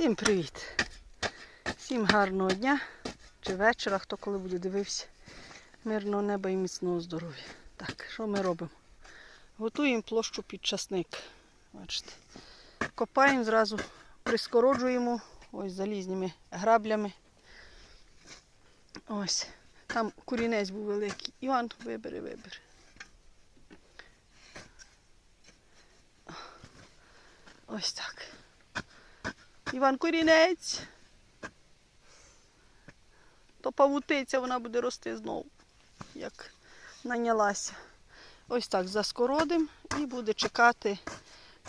Всім привіт! Всім гарного дня чи вечора, хто коли буде дивився. Мирного неба і міцного здоров'я. Так, що ми робимо? Готуємо площу під часник. Бачите. Копаємо зразу, прискороджуємо ось залізними граблями. Ось. Там курінець був великий. Іван, вибери, вибери. Ось так. Іван Корінець. То павутиця вона буде рости знову, як нанялася. Ось так заскородим і буде чекати,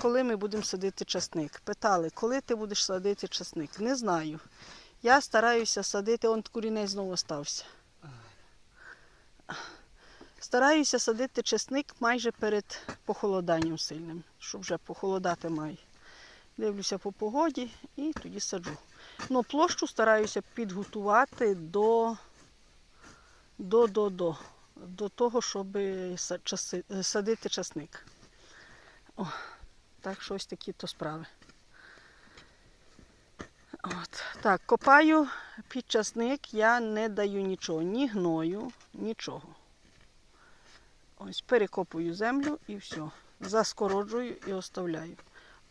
коли ми будемо садити часник. Питали, коли ти будеш садити часник? Не знаю. Я стараюся садити, он курінець знову остався. Стараюся садити чесник майже перед похолоданням сильним, щоб вже похолодати має. Дивлюся по погоді і тоді саджу. Ну, площу стараюся підготувати до, до, до, до, до того, щоб садити часник. О, так що ось такі то справи. От. Так, копаю під часник, я не даю нічого, ні гною, нічого. Ось перекопую землю і все. Заскороджую і оставляю.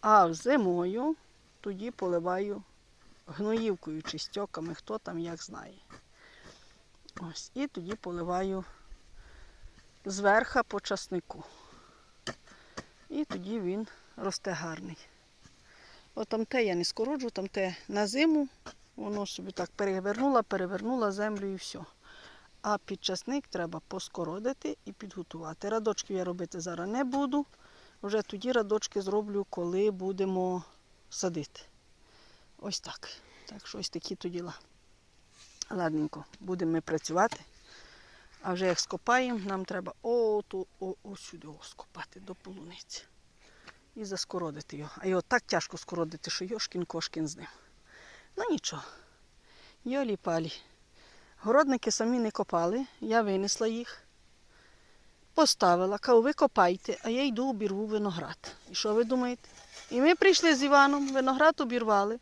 А зимою тоді поливаю гноївкою чи стьоками, хто там як знає. Ось. І тоді поливаю зверха по часнику. І тоді він росте гарний. От там те я не скороджу, там те на зиму, воно собі так перевернула, перевернула землю і все. А під часник треба поскородити і підготувати. Радочків я робити зараз не буду. Вже тоді радочки зроблю, коли будемо садити. Ось так. Так що ось такі то діла. Ладненько, будемо ми працювати. А вже як скопаємо, нам треба о, о, о, сюди о, скопати до полуниці. І заскородити його. А його так тяжко скородити, що йошкін кошкін з ним. Ну нічого. Йолі палі. Городники самі не копали, я винесла їх, поставила, кажу, ви копайте, а я йду обірву виноград. І що ви думаєте? І ми прийшли з Іваном, виноград обірвали.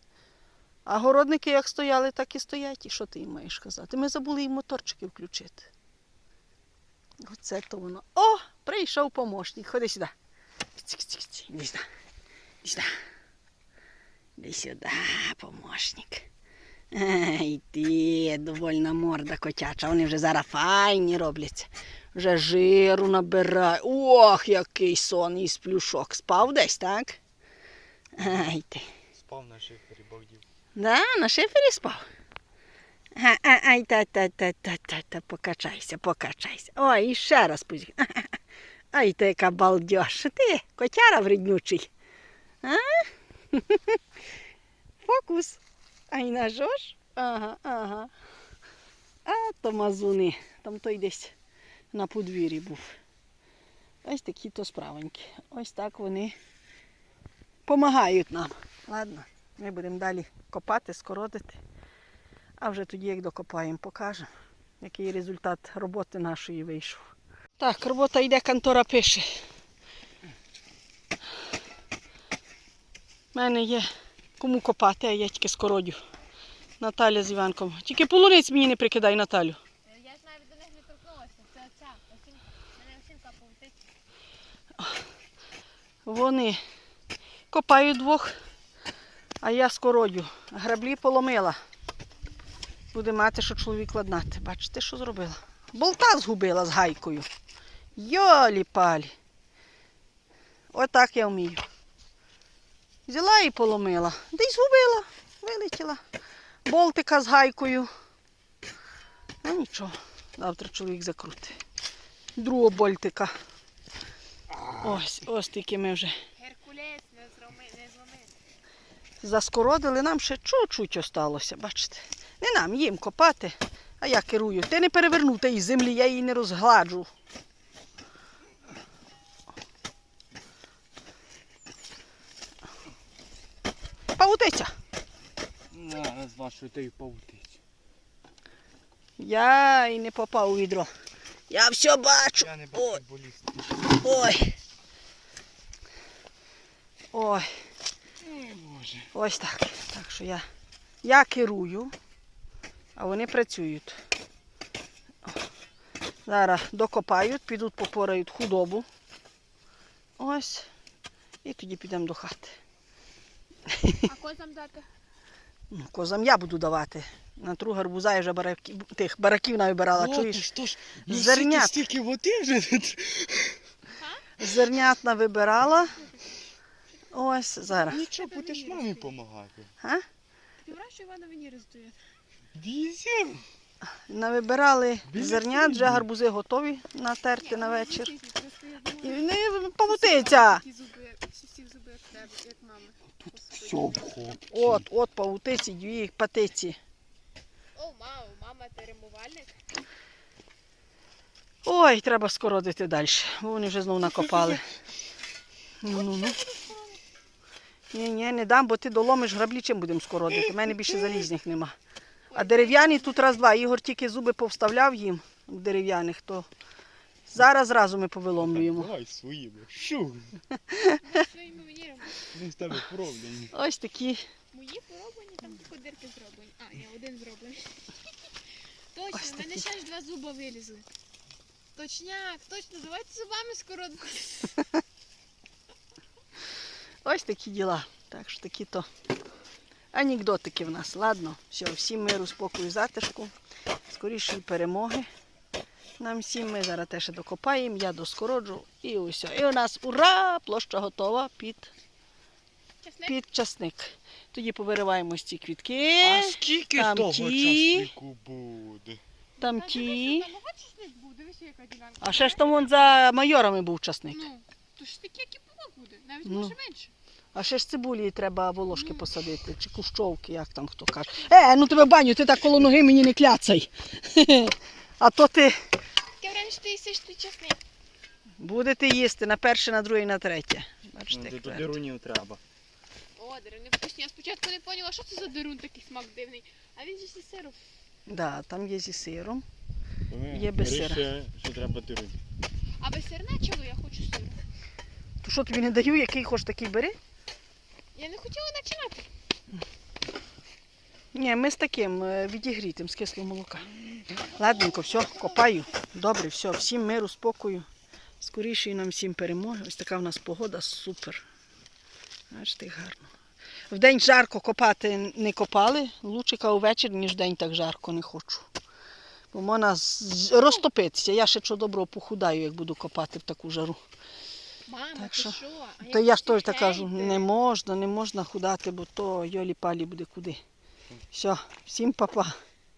А городники як стояли, так і стоять. І що ти їм маєш казати? Ми забули їм моторчики включити. Оце то воно. О, прийшов помощник. Ходи сюди. Іди сюди. Іди сюди. Помощник. Ей ти, довольна морда котяча. Вони вже зараз файні робляться. Вже жиру набирає. Ох, який сон із плюшок. Спав десь, так? Ай ти. Спав на шифері, Богдів. Да, на шифері спав. Ай, та, та, та, та, та, та, покачайся, покачайся. Ой, і ще раз пусть. Ай, ти яка балдеж. Ти, котяра вреднючий. А? Фокус. Ай, нажож? Ага, ага. А то мазуни. Там той десь на подвір'ї був. Ось такі то справоньки. Ось так вони допомагають нам. Ладно, ми будемо далі копати, скоротити. А вже тоді, як докопаємо, покажемо, який результат роботи нашої вийшов. Так, робота йде, контора пише. У мене є кому копати, а я тільки скородю. Наталя з Іванком. Тільки полуниць мені не прикидай, Наталю. Я ж навіть до них не торкнулася. Це ця. Осінка. Мене осінка повтить. Вони копають двох, а я скородю. Граблі поломила. Буде мати, що чоловік ладнати. Бачите, що зробила? Болта згубила з гайкою. Йолі палі. Отак я вмію. Взяла і поломила. Десь згубила, вилетіла. Болтика з гайкою. Ну нічого, завтра чоловік закрутить. Другого болтика. Ось, ось тільки ми вже Геркулес не зроми, не зломи. заскородили, нам ще чуть-чуть осталося, бачите. Не нам їм копати, а я керую. Ти не перевернути із землі, я її не розгладжу. Паутиця. На, з вашою тією павутицю. Я і не попав у відро. Я все бачу. Я не Ой, баскетболіст. ой. Ой, Ой, Боже. ось так. Так що я, я керую, а вони працюють. О. Зараз докопають, підуть попорають худобу. Ось. І тоді підемо до хати. А козам дати? Ну, козам я буду давати. На тру гарбуза я вже бараків, тих бараків навибирала, О, чуєш? ти ж Зернят. стільки, води вже тут. Зернят навибирала. Ось зараз. Нічого, будеш мамі допомагати. А? Ти враж, що Івана стоять. Візер. Навибирали Біля зернят, вже гарбузи готові натерти на вечір. І не павутиця. Тут все обхоп. От, от павутиці, дві патиці. О, мама, мама, ти римувальник? Ой, треба скородити далі, бо вони вже знову накопали. Ну, ну, ну. Ні, ні, не дам, бо ти доломиш граблі, чим будемо скородити. У мене більше залізних нема. А дерев'яні тут раз-два. Ігор тільки зуби повставляв їм дерев'яних, то зараз зразу ми повиломлюємо. Давай своїми. Шу. Своїми венірами. Вони з тебе пороблені. Ось такі. Мої пороблені, там тільки дирки зроблені. А, ні, один зроблений. Точно, Ось в мене такі. ще ж два зуба вилізли. Точняк, точно, давайте зубами скоротко. Ось такі діла. Так що такі то анекдотики в нас. Ладно, все, всім миру, спокою, затишку, скорішої перемоги. Нам всім ми зараз теж докопаємо, я доскороджу і усе. І у нас ура! Площа готова під, Чесне? під часник. Тоді повириваємо ці квітки. А скільки там того ті. часнику буде? Там Та ті. там яка ділянка. А ще ж там вон за майорами був часник. Ну, то ж таке, як і було буде, навіть Ну. менше. А ще ж цибулі треба волошки посадити, чи кущовки, як там хто каже. Е, ну тебе баню, ти так коло ноги мені не кляцай. А то ти Таке враження, ти їсиш той чесник. будете їсти на перше, на друге і на третє. Бачите, як До твердо. дирунів треба. О, деруни вкусні. Я спочатку не поняла, що це за дерун такий смак дивний. А він же зі сиру. Да, там є зі сиром. Е, Є без сира. ще, що треба дирунів. А без сирна чого я хочу сиру? То що тобі не даю, який хоч такий бери? Я не хотіла починати. Ні, ми з таким е, відігрітим, з кислого молока. Ладненько, все, копаю. Добре, все, всім миру, спокою. Скорішої нам всім перемоги. Ось така в нас погода супер. Бачите, гарно. Вдень жарко копати не копали. Лучика увечері, ніж вдень так жарко не хочу. Бо можна з- розтопитися. Я ще що доброго похудаю, як буду копати в таку жару. Мама, Так ти що-? А То я ж теж так кажу, не можна, не можна худати, бо то йолі-палі буде куди. Все, всім па-па.